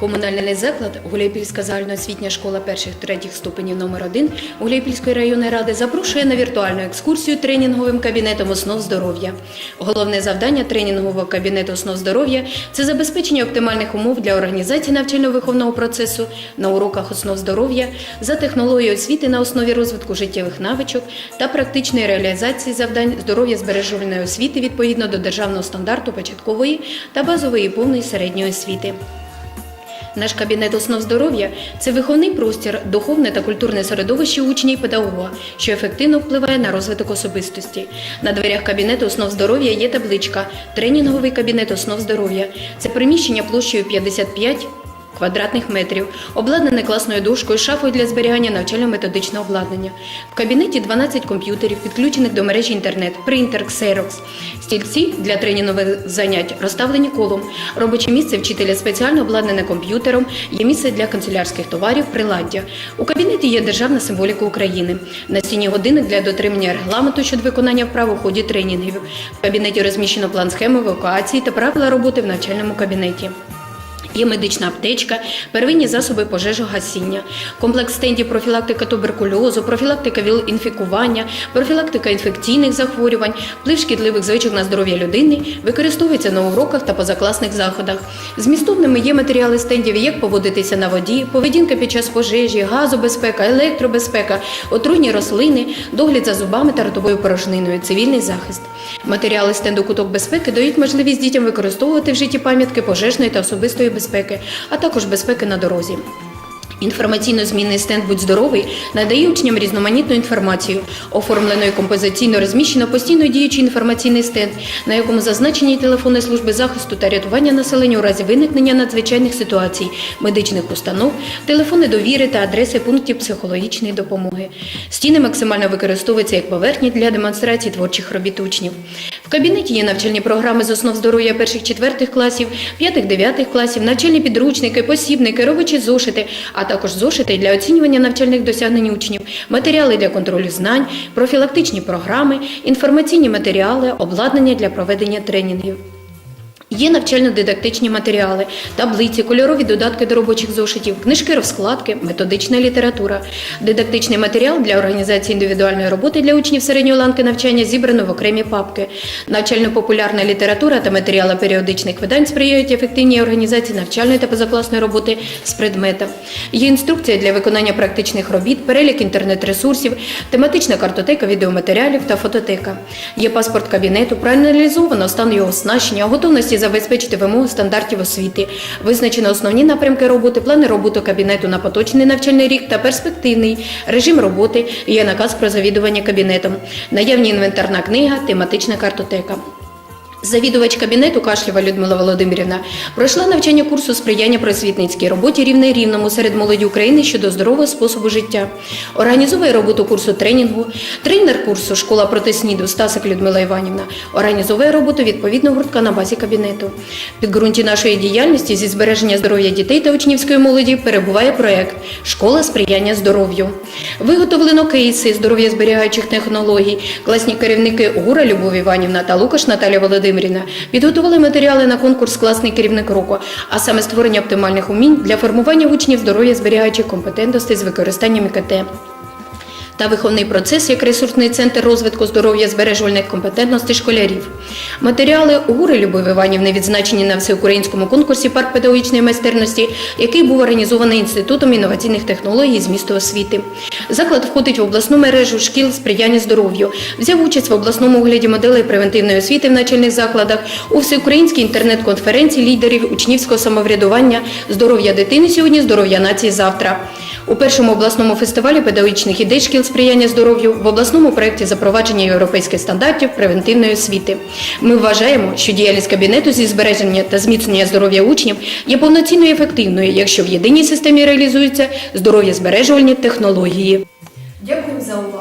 Комунальний заклад Гуляйпільська загальноосвітня школа перших третіх ступенів номер 1 Гуляйпільської районної ради запрошує на віртуальну екскурсію тренінговим кабінетом основ здоров'я. Головне завдання тренінгового кабінету основ здоров'я це забезпечення оптимальних умов для організації навчально-виховного процесу на уроках основ здоров'я за технологією освіти на основі розвитку життєвих навичок та практичної реалізації завдань здоров'я збережувальної освіти відповідно до державного стандарту початкової та базової повної середньої освіти. Наш кабінет основ здоров'я це виховний простір, духовне та культурне середовище учня і педагога, що ефективно впливає на розвиток особистості. На дверях кабінету основ здоров'я є табличка Тренінговий кабінет основ здоров'я. Це приміщення площею 55 квадратних метрів, обладнане класною дошкою, шафою для зберігання навчально-методичного обладнання. В кабінеті 12 комп'ютерів, підключених до мережі інтернет, принтер, ксерокс. Стільці для тренінгових занять розставлені колом. Робоче місце вчителя спеціально обладнане комп'ютером, є місце для канцелярських товарів, приладдя. У кабінеті є державна символіка України. На стіні годинник для дотримання регламенту щодо виконання вправ у ході тренінгів. В кабінеті розміщено план схеми евакуації та правила роботи в навчальному кабінеті. Є медична аптечка, первинні засоби пожежогасіння, комплекс стендів профілактика туберкульозу, профілактика ВІЛ-інфікування, профілактика інфекційних захворювань, вплив шкідливих звичок на здоров'я людини використовується на уроках та позакласних заходах. Змістовними є матеріали стендів, як поводитися на воді, поведінка під час пожежі, газобезпека, електробезпека, отруйні рослини, догляд за зубами та ротовою порожниною, цивільний захист. Матеріали стенду куток безпеки дають можливість дітям використовувати в житті пам'ятки пожежної та особистої безпеки, а також безпеки на дорозі. Інформаційно-змінний стенд Будь здоровий надає учням різноманітну інформацію. Оформлено і композиційно розміщено постійно діючий інформаційний стенд, на якому зазначені телефони служби захисту та рятування населення у разі виникнення надзвичайних ситуацій, медичних установ, телефони довіри та адреси пунктів психологічної допомоги. Стіни максимально використовуються як поверхні для демонстрації творчих робіт учнів. В кабінеті є навчальні програми з основ здоров'я перших четвертих класів, п'ятих-дев'ятих класів, навчальні підручники, посібники, робочі зошити, а також зошити для оцінювання навчальних досягнень учнів, матеріали для контролю знань, профілактичні програми, інформаційні матеріали, обладнання для проведення тренінгів. Є навчально-дидактичні матеріали, таблиці, кольорові додатки до робочих зошитів, книжки розкладки, методична література. Дидактичний матеріал для організації індивідуальної роботи для учнів середньої ланки навчання зібрано в окремі папки. Навчально-популярна література та матеріали періодичних видань сприяють ефективній організації навчальної та позакласної роботи з предмета. Є інструкція для виконання практичних робіт, перелік інтернет-ресурсів, тематична картотека відеоматеріалів та фототека. Є паспорт кабінету, проаналізовано стан його оснащення, готовності забезпечити вимоги стандартів освіти. Визначено основні напрямки роботи, плани роботи кабінету на поточний навчальний рік та перспективний режим роботи. Є наказ про завідування кабінетом. Наявні інвентарна книга, тематична картотека. Завідувач кабінету Кашлєва Людмила Володимирівна пройшла навчання курсу сприяння просвітницькій роботі рівне рівному серед молоді України щодо здорового способу життя. Організовує роботу курсу тренінгу, тренер курсу Школа проти СНІДу Стасик Людмила Іванівна організовує роботу відповідного гуртка на базі кабінету. В підґрунті нашої діяльності зі збереження здоров'я дітей та учнівської молоді перебуває проект Школа сприяння здоров'ю. Виготовлено кейси здоров'я зберігаючих технологій. Класні керівники Гура Любов Іванівна та Лукаш Наталя Володимирівна підготували матеріали на конкурс Класний керівник року, а саме створення оптимальних умінь для формування учнів здоров'я зберігаючих компетентностей з використанням ІКТ та виховний процес як ресурсний центр розвитку здоров'я збережувальних компетентностей школярів. Матеріали Гури Любові Іванівни відзначені на всеукраїнському конкурсі парк педагогічної майстерності, який був організований Інститутом інноваційних технологій з місту освіти. Заклад входить в обласну мережу шкіл сприяння здоров'ю, взяв участь в обласному огляді моделей превентивної освіти в начальних закладах, у всеукраїнській інтернет-конференції лідерів учнівського самоврядування Здоров'я дитини сьогодні, здоров'я нації завтра. У першому обласному фестивалі педагогічних ідей шкіл сприяння здоров'ю в обласному проєкті запровадження європейських стандартів превентивної освіти. Ми вважаємо, що діяльність кабінету зі збереження та зміцнення здоров'я учнів є повноцінно ефективною, якщо в єдиній системі реалізуються здоров'я збережувальні технології. Дякую за увагу.